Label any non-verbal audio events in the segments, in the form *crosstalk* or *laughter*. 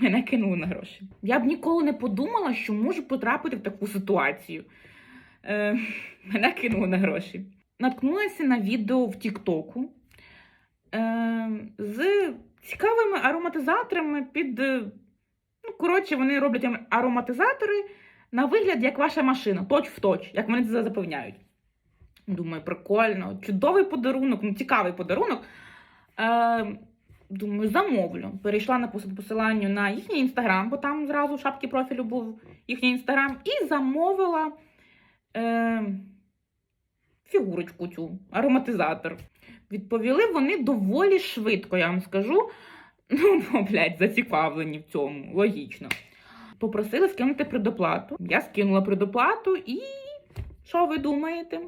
мене кинули на гроші. Я б ніколи не подумала, що можу потрапити в таку ситуацію. Е, мене кинули на гроші. Наткнулася на відео в Тіктоку е, з цікавими ароматизаторами під. е, Ну, коротше, вони роблять ароматизатори на вигляд, як ваша машина, точ в точ, як вони це запевняють. Думаю, прикольно, чудовий подарунок, ну, цікавий подарунок. Е, думаю, замовлю. Перейшла на пос- посиланню на їхній інстаграм, бо там зразу в шапці профілю був їхній інстаграм, і замовила е, фігурочку цю, ароматизатор. Відповіли вони доволі швидко, я вам скажу. *laughs* Ну, бо, блядь, зацікавлені в цьому, логічно. Попросили скинути предоплату. Я скинула предоплату і що ви думаєте?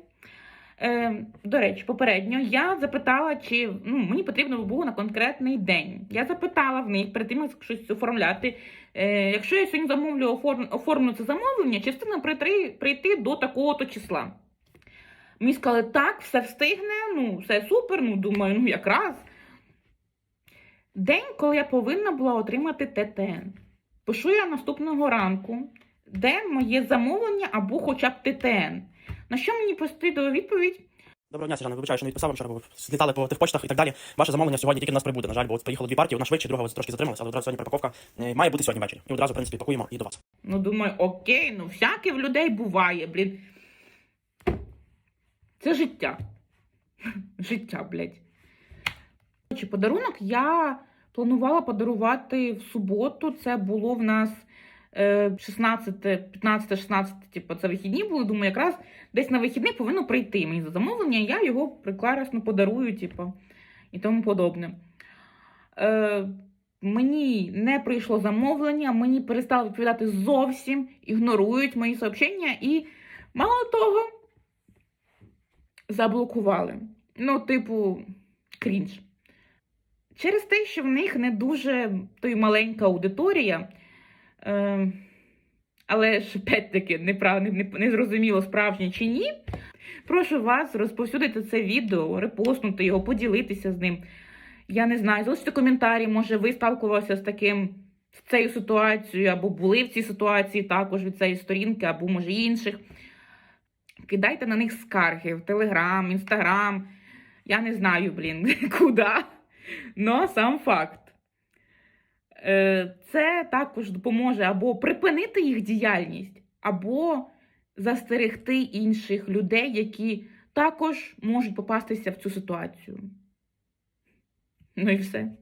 Е, до речі, попередньо я запитала, чи ну, мені потрібно було на конкретний день. Я запитала в них перед тим, як щось оформляти. Е, якщо я сьогодні замовлю оформ, оформлю це замовлення, чи встигне прийти, прийти до такого-то числа. Мені сказали, так, все встигне, ну, все супер, ну, думаю, ну якраз. День, коли я повинна була отримати ТТН. Пишу я наступного ранку, де моє замовлення або хоча б ТТН. На що мені постійно відповідь? Доброго дня, Сержант. Вибачаю, що не відписав вам бо злітали по тих почтах і так далі. Ваше замовлення сьогодні тільки до нас прибуде. На жаль, бо от поїхало дві партії, одна швидше, друга трошки затрималася, але одразу сьогодні перепаковка е, має бути сьогодні ввечері. І одразу, в принципі, пакуємо і до вас. Ну, думаю, окей, ну всяке в людей буває, блін. Це життя. *laughs* Життя, блядь. Подарунок я планувала подарувати в суботу. Це було в нас 16, 15, 16, типу, це вихідні були. Думаю, якраз десь на вихідні повинно прийти мені за замовлення, я його прекрасно подарую, типу, і тому подобне. Е, Мені не прийшло замовлення, мені перестали відповідати зовсім, ігнорують мої сообщення і, мало того, заблокували. Ну, типу, крінж. Через те, що в них не дуже то маленька аудиторія, але ж опять-таки неправ- не, не, справжнє чи ні. Прошу вас розповсюдити це відео, репостнути його, поділитися з ним. Я не знаю, залиште коментарі, може, ви сталкувалися з таким з цією ситуацією, або були в цій ситуації також від цієї сторінки, або може інших. Кидайте на них скарги в Телеграм, Інстаграм. Я не знаю, блін, *laughs* куди. Но сам факт. Е, Це також допоможе або припинити їх діяльність, або застерегти інших людей, які також можуть попастися в цю ситуацію. Ну і все.